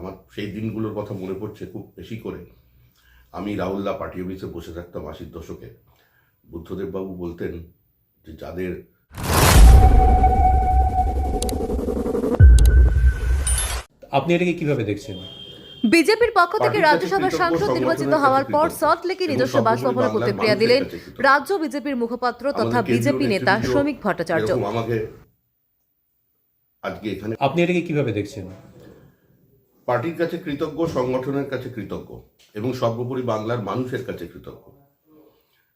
আমার সেই দিনগুলোর কথা মনে পড়ছে খুব বেশি করে। আমি রাহুল্লা পার্টি অফিসে বসে থাকতাম আশির দশকে। বুদ্ধদেব বাবু বলতেন যে যাদের আপনি এটাকে কীভাবে দেখছেন? বিজেপির পক্ষ থেকে রাজ্যসভার সাংসদ নির্বাচিত হওয়ার পর। সল্ট লেকে নিজস্ব বাসভবনে প্রতিক্রিয়া দিলেন রাজ্য বিজেপির মুখপাত্র তথা বিজেপি নেতা শ্রমিক ভট্টাচার্য। আজকে এখানে আপনি এটাকে কীভাবে দেখছেন? পার্টির কাছে কৃতজ্ঞ, সংগঠনের কাছে কৃতজ্ঞ এবং সর্বোপরি বাংলার মানুষের কাছে কৃতজ্ঞ।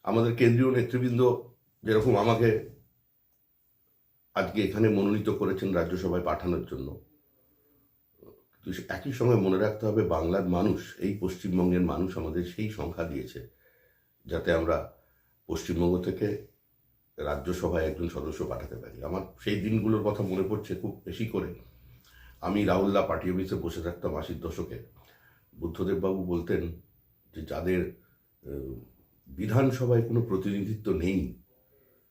আমাদের কেন্দ্রীয় নেতৃবৃন্দ যেরকম আমাকে আজকে এখানে মনোনীত করেছেন রাজ্যসভায় পাঠানোর জন্য একই সময় মনে রাখতে হবে বাংলার মানুষ, এই পশ্চিমবঙ্গের মানুষ আমাদের সেই সংখ্যা দিয়েছে যাতে আমরা পশ্চিমবঙ্গ থেকে রাজ্যসভায় একজন সদস্য পাঠাতে পারি। আমার সেই দিনগুলোর কথা মনে পড়ছে খুব বেশি করে। আমি রাহুল্লা পার্টি অফিসে বসে থাকতাম আশির দশকে। বুদ্ধদেব বাবু বলতেন যে, যাদের বিধানসভায় কোনো প্রতিনিধিত্ব নেই,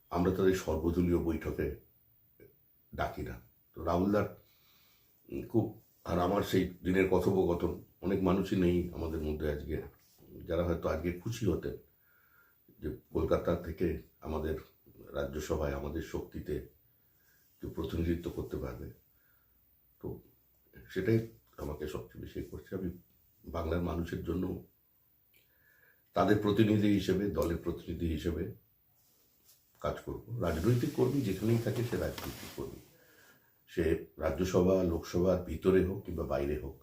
আমরা তাদের সর্বদলীয় বৈঠকে ডাকি না। তো রাহুলদার খুব, আর আমার সেই দিনের কথোপকথন, অনেক মানুষই নেই আমাদের মধ্যে আজকে। যারা হয়তো আজকে খুশি হতেন যে, কলকাতা থেকে আমাদের রাজ্যসভায় আমাদের শক্তিতে কেউ প্রতিনিধিত্ব করতে পারবে। তো সেটাই আমাকে সবচেয়ে বেশি করছে। আমি বাংলার মানুষের জন্য তাদের প্রতিনিধি হিসেবে, দলের প্রতিনিধি হিসেবে কাজ করব। রাজনৈতিক কর্মী যেখানেই থাকে সে রাজনৈতিক কর্মী। সে রাজ্যসভা, লোকসভার ভিতরে হোক কিংবা বাইরে হোক,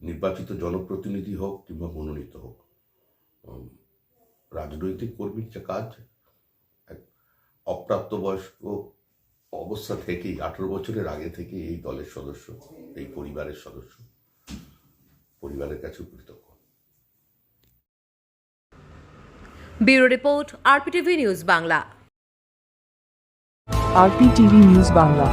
নির্বাচিত জনপ্রতিনিধি হোক কিংবা মনোনীত হোক রাজনৈতিক কর্মীর যে কাজ, এক অপ্রাপ্তবয়স্ক অবস্থা থেকেই আঠেরো বছরের আগে থেকে এই দলের সদস্য এই পরিবারের সদস্য পরিবারের কাছেও কৃতজ্ঞ। Bureau report RPTV news Bangla. RPTV news Bangla.